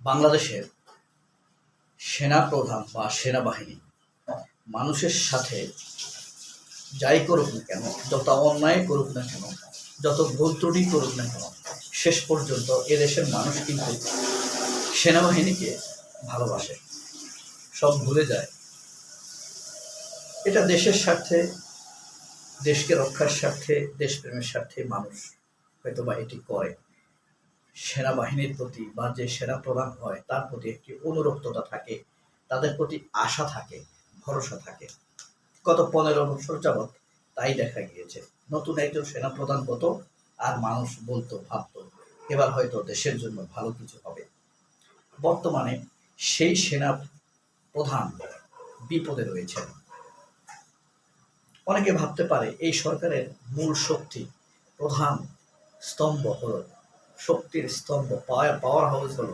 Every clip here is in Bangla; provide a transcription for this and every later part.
বাংলাদেশের সেনাপ্রধান বা সেনাবাহিনী মানুষের সাথে যাই করুক না কেন, যত অন্যায় করুক না কেন, যত ভুল ত্রুটি করুক না কেন, শেষ পর্যন্ত এদেশের মানুষ কিন্তু সেনাবাহিনীকে ভালোবাসে। সব ভুলে যায়। এটা দেশের স্বার্থে, দেশকে রক্ষার স্বার্থে, দেশপ্রেমের স্বার্থে মানুষ হয়তো বা এটি করে। সেনাবাহিনীর প্রতি বা যে সেনা প্রধান হয়, তার প্রতি একটি অনুরক্ততা থাকে, তাদের প্রতি আশা থাকে, ভরসা থাকে। গত পনেরো বছর যাবৎ তাই দেখা গিয়েছে। নতুন একজন সেনা প্রধান হতো আর মানুষ বলতো, ভাবতো, এবার হয়তো দেশের জন্য ভালো কিছু হবে। বর্তমানে সেই সেনা প্রধান বিপদে রয়েছেন। অনেকে ভাবতে পারে এই সরকারের মূল শক্তি প্রধান স্তম্ভ হল শক্তির স্তম্ভ পাওয়ার পাওয়ার হাউস হল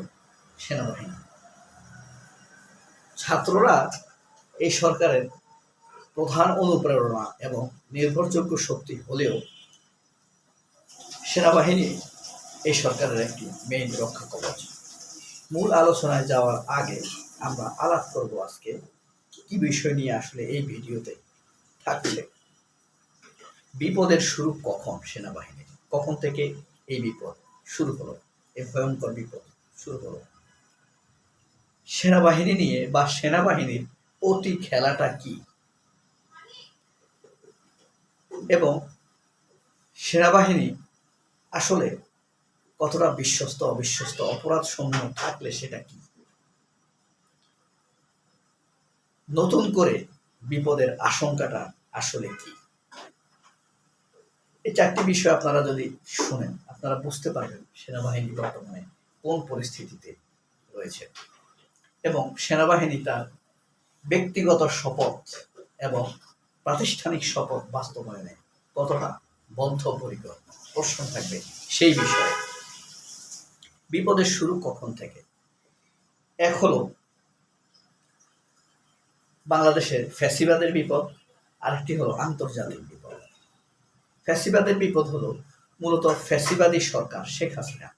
সেনাবাহিনী। ছাত্ররা এই সরকারের প্রধান অনুপ্রেরণা এবং নির্ভরযোগ্য শক্তি হলেও সেনাবাহিনী এই সরকারের একটি মেইন রক্ষা কবচ। মূল আলোচনায় যাওয়ার আগে আমরা আলাপ করব আজকে কি বিষয় নিয়ে আসলে এই ভিডিওতে থাকছে। বিপদের শুরু কখন সেনাবাহিনীর? কখন থেকে এই বিপদ? শুরু করো। এই ভয়ঙ্কর বিপদ, শুরু হলো সেনাবাহিনী নিয়ে বা সেনাবাহিনীর অতি খেলাটা কি? এবং সেনাবাহিনী আসলে কতটা বিশ্বস্ত, অবিশ্বস্ত অপরাধ সমূহ থাকলে সেটা কি? নতুন করে বিপদের আশঙ্কাটা আসলে কি? এই চারটি বিষয় আপনারা যদি শুনেন আপনারা বুঝতে পারবেন সেনাবাহিনী বর্তমানে কোন পরিস্থিতিতে রয়েছে। এবং সেনাবাহিনী তার ব্যক্তিগত শপথ এবং প্রাতিষ্ঠানিক শপথ বাস্তবায়নে কতটা বদ্ধপরিকর প্রশ্ন থাকবে সেই বিষয়ে। বিপদের শুরু কখন থেকে? এক হলো বাংলাদেশের ফ্যাসিবাদের বিপদ, আরেকটি হলো আন্তর্জাতিক বিপদ। ফ্যাসিবাদের বিপদ হলো মূলত ফ্যাসিবাদী সরকার শেখ হাসিনা।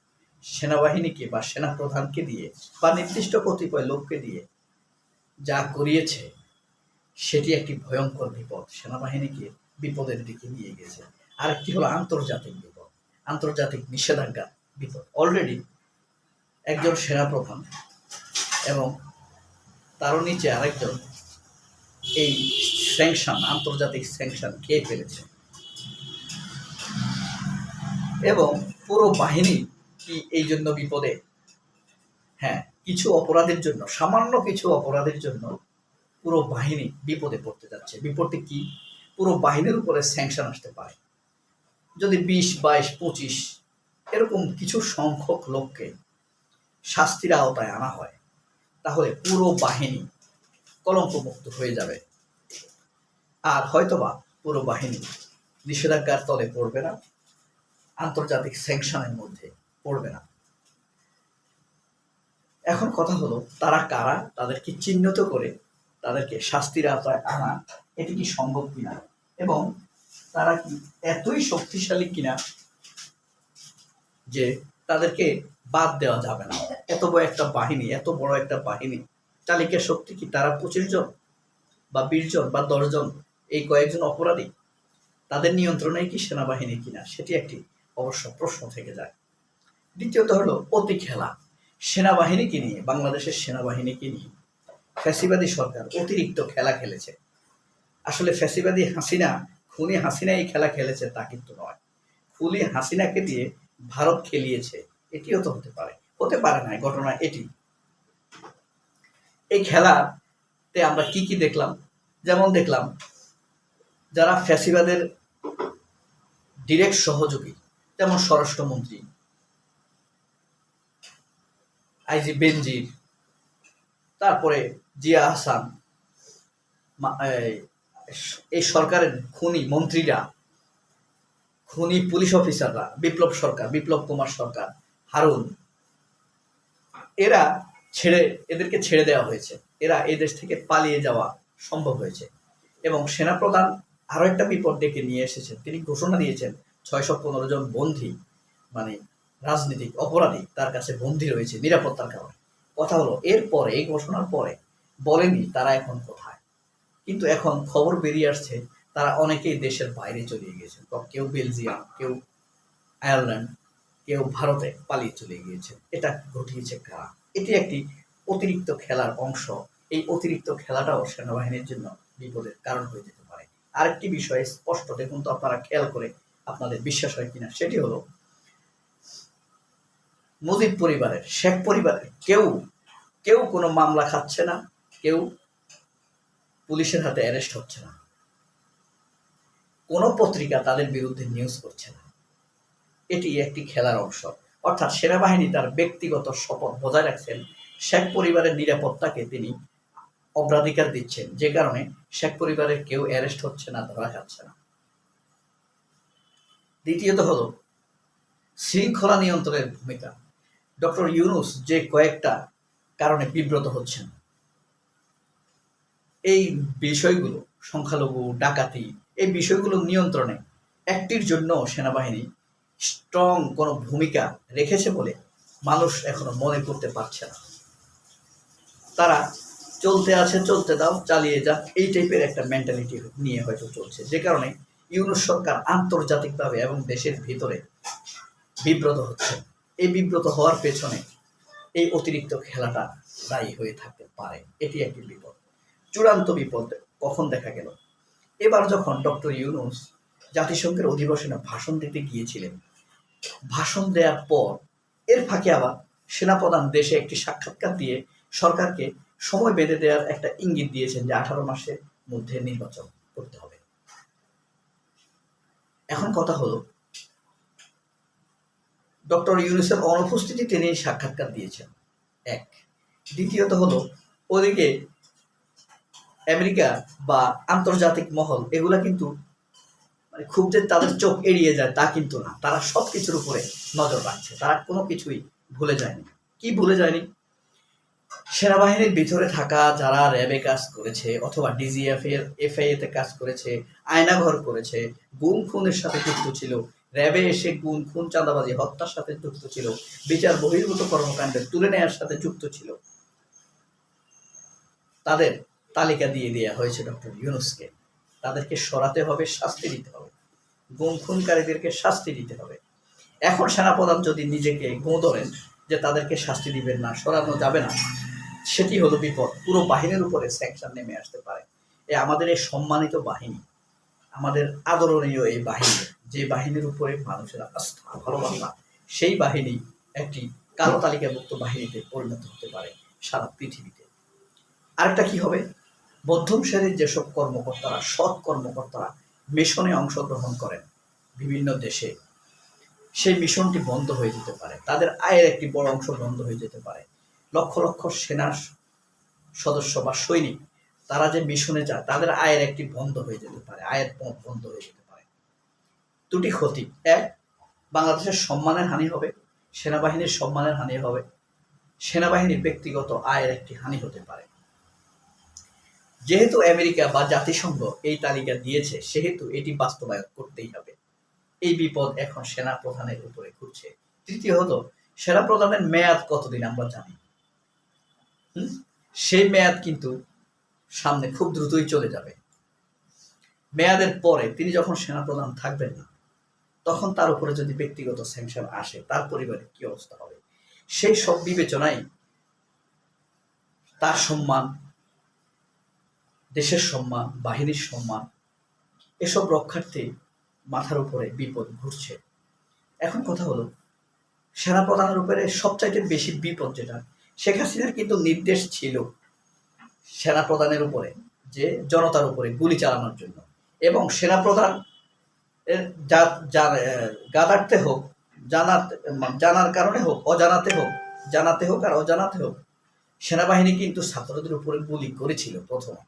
সেনাবাহিনীকে বা সেনাপ্রধানকে দিয়ে বা নির্দিষ্ট কতিপয় লোককে দিয়ে যা করিয়েছে, সেটি একটি ভয়ঙ্কর বিপদ। সেনাবাহিনীকে বিপদের দিকে নিয়ে গেছে। আরেকটি হলো আন্তর্জাতিক বিপদ। আন্তর্জাতিক নিষেধাজ্ঞা বিপদ। অলরেডি একজন সেনাপ্রধান এবং তারও নিচে আরেকজন এই স্যাংশন, আন্তর্জাতিক স্যাংশন খেয়ে ফেলেছে? এবং পুরো বাহিনী কি এই জন্য বিপদে? হ্যাঁ কিছু অপরাধের জন্য, সামান্য কিছু অপরাধের জন্য পুরো বাহিনী বিপদে পড়তে যাচ্ছে। বিপদে কি? পুরো বাহিনীর উপরে স্যাংশন আসতে পারে। যদি বিশ, বাইশ, পঁচিশ এরকম কিছু সংখ্যক লোককে শাস্তির আওতায় আনা হয়, তাহলে পুরো বাহিনী কলঙ্কমুক্ত হয়ে যাবে। আর হয়তোবা পুরো বাহিনী নিষেধাজ্ঞার তলে পড়বে না। আন্তর্জাতিক স্যাংশনের মধ্যে পড়বে না। এখন কথা হলো, তারা কারা? তাদেরকে চিহ্নিত করে তাদেরকে শাস্তির আওতায় আনা এটি কি সম্ভব কিনা? এবং তারা কি এতই শক্তিশালী কিনা যে তাদেরকে বাদ দেওয়া যাবে না? এত বড় একটা বাহিনী, এত বড় একটা বাহিনী চালিকা শক্তি কি তারা পঁচিশ জন বা বিশ জন বা দশজন এই কয়েকজন অপরাধী, তাদের নিয়ন্ত্রণে কি সেনাবাহিনী কিনা? সেটি একটি অবশ্য প্রশ্ন থেকে যায়। দ্বিতীয়ত হলো অতি খেলা। সেনাবাহিনীকে নিয়ে, বাংলাদেশের সেনাবাহিনীকে নিয়ে ফ্যাসিবাদী সরকার অতিরিক্ত খেলা খেলেছে। আসলে ফ্যাসিবাদী হাসিনা, খুনি হাসিনা এই খেলা খেলেছে তা কিন্তু নয়। খুনি হাসিনাকে দিয়ে ভারত খেলিয়েছে, এটিও তো হতে পারে। হতে পারে না ঘটনা এটি। এই খেলাতে আমরা কি কি দেখলাম? যেমন দেখলাম, যারা ফ্যাসিবাদের ডিরেক্ট সহযোগী যেমন স্বরাষ্ট্রমন্ত্রী। আইজি বেনজির তারপরে জিয়া হাসান, মা- এই- সরকারের খুনি মন্ত্রীরা, খুনি পুলিশ অফিসাররা, বিপ্লব সরকার, বিপ্লব কুমার সরকার, হারুন, এরা ছেড়ে, এদেরকে ছেড়ে দেওয়া হয়েছে। এরা এই দেশ থেকে পালিয়ে যাওয়া সম্ভব হয়েছে। এবং সেনাপ্রধান আরও একটা বিপদ ডেকে নিয়ে এসেছেন। তিনি ঘোষণা দিয়েছেন ছয়শো পনেরো জন বন্দী মানে রাজনীতিক অপরাধী তার কাছে বন্দী রয়েছে নিরাপত্তার কারণে। কথা হলো, এরপরে, এই ঘোষণার পরে বলেনি তারা এখন কোথায়। কিন্তু এখন খবর বেরিয়ে আসছে, তারা অনেকেই দেশের বাইরে চলে গিয়েছে কেউ বেলজিয়াম, কেউ আয়ারল্যান্ড, কেউ ভারতে পালিয়ে চলে গিয়েছে এটা ঘটিয়েছে কারা? এটি একটি অতিরিক্ত খেলার অংশ। এই অতিরিক্ত খেলাটাও সেনাবাহিনীর জন্য বিপদের কারণ হয়ে যেতে পারে। আরেকটি বিষয়ে স্পষ্ট, দেখুন তো আপনারা খেয়াল করে আপনাদের বিশ্বাস হয় কিনা, সেটি হলো মুজিব পরিবারের, শেখ পরিবারের কেউ কেউ কোনো মামলা খাচ্ছে না, কেউ পুলিশের হাতে অ্যারেস্ট হচ্ছে না। কোনো পত্রিকা তাদের বিরুদ্ধে নিউজ করছে না। এটি একটি খেলার অংশ। অর্থাৎ সেনাবাহিনী তার ব্যক্তিগত শপথ বজায় রাখছেন। শেখ পরিবারের নিরাপত্তাকে তিনি অগ্রাধিকার দিচ্ছেন। যে কারণে শেখ পরিবারের কেউ অ্যারেস্ট হচ্ছে না, ধরা যাচ্ছে না। দ্বিতীয়ত হলো শৃঙ্খলা নিয়ন্ত্রণের ভূমিকা। ডক্টর ইউনুস যে কয়েকটা কারণে বিব্রত হচ্ছেন, এই বিষয়গুলো, সংখ্যালঘু, ডাকাতি, এই বিষয়গুলো নিয়ন্ত্রণে একটির জন্য সেনাবাহিনী স্ট্রং কোনো ভূমিকা রেখেছে বলে মানুষ এখনও মনে করতে পারছে না। তারা চলতে আছে, চলতে দাও, চালিয়ে যাক, এই টাইপের একটা মেন্টালিটি নিয়ে হয়তো চলছে। যে কারণে ইউনুস সরকার আন্তর্জাতিকভাবে এবং দেশের ভিতরে বিব্রত হচ্ছে। এই বিব্রত হওয়ার পেছনে এই অতিরিক্ত খেলাটা দায়ী হয়ে থাকতে পারে। এটি একটি বিপদ। চূড়ান্ত বিপদ কখন দেখা গেল? এবার যখন ডক্টর ইউনুস জাতিসংঘের অধিবেশনে ভাষণ দিতে গিয়েছিলেন, ভাষণ দেওয়ার পর এর ফাঁকে আবার সেনাপ্রধান দেশে একটি সাক্ষাৎকার দিয়ে সরকারকে সময় বেঁধে দেওয়ার একটা ইঙ্গিত দিয়েছেন যে আঠারো মাসের মধ্যে নির্বাচন করতে হবে। এখন কথা হলো, ডক্টর ইউনুসের অনুপস্থিতি তিনি সাক্ষাৎকার দিয়েছেন। এক। দ্বিতীয়ত হলো, ওদিকে আমেরিকা বা আন্তর্জাতিক মহল, এগুলা কিন্তু মানে খুব যে তাদের চোখ এড়িয়ে যায় তা কিন্তু না। তারা সব কিছুর উপরে নজর রাখছে। তারা কোনো কিছুই ভুলে যায়নি। কি ভুলে যায়নি? সেনাবাহিনীর ভিতরে থাকা যারা র্যাবে কাজ করেছে অথবা ডিজিএফ এর এফআইএ তে কাজ করেছে, আয়নাঘর করেছে গুম খুনের সাথে যুক্ত ছিল, র্যাবে এসে গুম খুন চাঁদাবাজি, হত্যার সাথে যুক্ত ছিল, বিচার বহির্ভূত কর্মকাণ্ডে তুলে নেওয়ার সাথে যুক্ত ছিল। তাদের তালিকা দিয়ে দেওয়া হয়েছে ডক্টর ইউনুসকে। তাদেরকে সরাতে হবে, শাস্তি দিতে হবে। গুম খুনকারীদেরকে শাস্তি দিতে হবে। এখন সেনাপ্রধান যদি নিজেকে গো ধরেন যে তাদেরকে শাস্তি দিবেন না, সরানো যাবে না সেটি হলো বিপদ। পুরো বাহিনীর উপরে স্যাংশন নেমে আসতে পারে। এ আমাদের এই সম্মানিত বাহিনী, আমাদের আদরণীয় এই বাহিনী, যে বাহিনীর উপরে মানুষের আস্থা, ভালোবাসা, সেই বাহিনী একটি কালো তালিকাভুক্ত বাহিনীতে পরিণত হতে পারে সারা পৃথিবীতে। আরেকটা কি হবে? মধ্যম শ্রেণির যেসব কর্মকর্তারা, সৎ কর্মকর্তারা মিশনে অংশগ্রহণ করেন বিভিন্ন দেশে, সেই মিশনটি বন্ধ হয়ে যেতে পারে। তাদের আয়ের একটি বড় অংশ বন্ধ হয়ে যেতে পারে। লক্ষ লক্ষ সেনার সদস্য বা সৈনিক, তারা যে মিশনে যায়, তাদের আয়ের একটি বন্ধ হয়ে যেতে পারে, আয়ের পথ বন্ধ হয়ে যেতে পারে। দুটি ক্ষতি। এক, বাংলাদেশের সম্মানের হানি হবে, সেনাবাহিনীর সম্মানের হানি হবে, সেনাবাহিনীর ব্যক্তিগত আয়ের একটি হানি হতে পারে। যেহেতু আমেরিকা বা জাতিসংঘ এই তালিকা দিয়েছে, সেহেতু এটি বাস্তবায়ন করতেই হবে। এই বিপদ এখন সেনা প্রধানের উপরে ঘুরছে। তৃতীয় হলো সেনা প্রধানের মেয়াদ কতদিন আমরা জানি? সেই মেয়াদ কিন্তু সামনে খুব দ্রুতই চলে যাবে। মেয়াদের পরে তিনি যখন সেনা প্রধান থাকবেন না, তখন তার উপরে যদি ব্যক্তিগত স্যাংশন আসে, তার পরিবারের কি অবস্থা হবে? সেই সব বিবেচনায় তার সম্মান, দেশের সম্মান, বাহিনীর সম্মান, এসব রক্ষার্থে মাথার উপরে বিপদ ঘুরছে। এখন কথা হলো, সেনাপ্রধানের উপরে সবচাইতে বেশি বিপদ যেটা শেখ হাসিনার কিন্তু নির্দেশ ছিল সেনাপ্রধানের উপরে, যে জনতার উপরে গুলি চালানোর জন্য। এবং সেনাপ্রধান গাদারতে হোক জানাতে জানার কারণে হোক, অজানাতে হোক, জানাতে হোক আর অজানাতে হোক, সেনাবাহিনী কিন্তু ছাত্রদের উপরে গুলি করেছিল প্রথমে।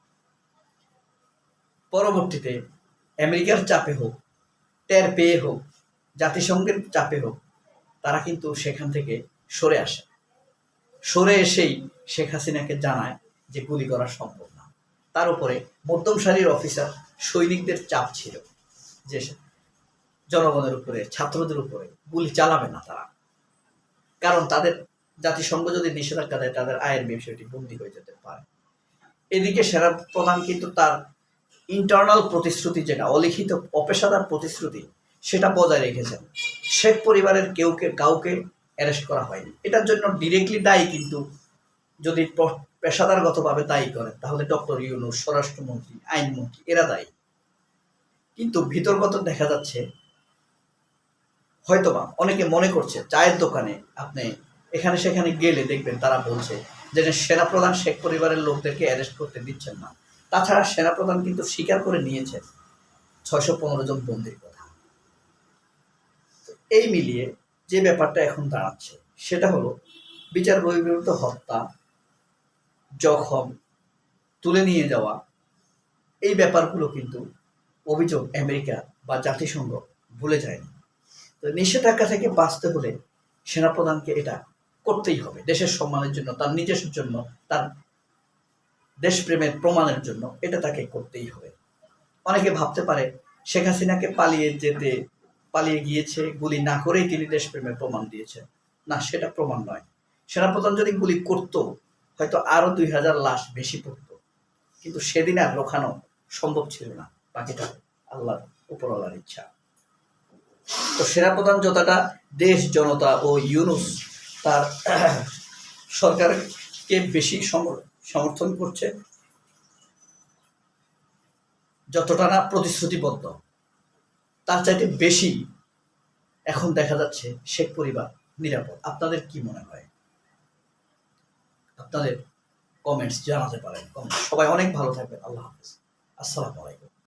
পরবর্তীতে আমেরিকার চাপে হোক, টের পেয়ে হোক, জাতিসংঘের চাপে হোক, তারা কিন্তু সেখান থেকে সরে আসে। সরে এসেই শেখ হাসিনাকে জানায় যে গুলি করা সম্ভব না। তার উপরে মধ্যম সারির অফিসার সৈনিকদের চাপ ছিল যে জনগণের উপরে, ছাত্রদের উপরে গুলি চালাবে না তারা। কারণ তাদের জাতিসংঘ যদি নিষেধাজ্ঞা দেয়, তাদের আয়ের বিষয়টি বন্দী হয়ে যেতে পারে। এদিকে সেরা প্রধান কিন্তু তার ইন্টারনাল প্রতিশ্রুতি যেটা, অলিখিত অপেশাদার প্রতিশ্রুতি, সেটা বজায় রেখেছেন। শেখ পরিবারের কেউকে কাউকে অ্যারেস্ট করা হয়নি। এটার জন্য ডিরেক্টলি দায়ী কিন্তু যদি পেশাদারগতভাবে দায়ী করেন তাহলে ডক্টর ইউনুস, স্বরাষ্ট্রমন্ত্রী, আইনমন্ত্রী, এরা দায়ী। কিন্তু ভিতরগত দেখা যাচ্ছে, হয়তোবা অনেকে মনে করছে, চায়ের দোকানে আপনি এখানে সেখানে গেলে দেখবেন তারা বলছে যে সেনাপ্রধান শেখ পরিবারের লোকদেরকে অ্যারেস্ট করতে দিচ্ছেন না। তাছাড়া সেনাপ্রধান কিন্তু স্বীকার করে নিয়েছে, ছয়শো পনেরো জন বন্দির কথা। এই মিলিয়ে যে ব্যাপারটা এখন দাঁড়াচ্ছে, সেটা হলো বিচার বহির্ভূত হত্যা, জখম, তুলে নিয়ে যাওয়া, এই ব্যাপারগুলো কিন্তু অভিযোগ আমেরিকা বা জাতিসংঘ ভুলে যায়নি। তো নিষেধাজ্ঞা থেকে বাঁচতে হলে সেনাপ্রধানকে এটা করতেই হবে, দেশের সম্মানের জন্য, তার নিজস্ব জন্য, তার দেশপ্রেমের প্রমাণের জন্য এটা তাকে করতেই হবে। অনেকে ভাবতে পারে শেখ হাসিনাকে পালিয়ে যেতে পালিয়ে গিয়েছে, গুলি না করেই তিনি দেশপ্রেমের প্রমাণ দিয়েছেন। না, সেটা প্রমাণ নয়। সেনাপ্রধান যদি গুলি করত, হয়তো আরও দুই হাজার লাশ বেশি পড়তো। কিন্তু সেদিন আর রোখানো সম্ভব ছিল না। বাকিটা আল্লাহ উপরওয়ালার ইচ্ছা। তো সেনাপ্রধান যতটা দেশ, জনতা ও ইউনুস তার সরকারকে বেশি সমর্থন করছে। যতটা না প্রতিশ্রুতিবদ্ধ। তার চাইতে বেশি এখন দেখা যাচ্ছে শেখ পরিবার নিরাপদ। আপনাদের কি মনে হয়? আপনাদের কমেন্টস জানাতে পারেন। সবাই অনেক ভালো থাকবেন। আল্লাহ হাফিজ। আসসালামু আলাইকুম।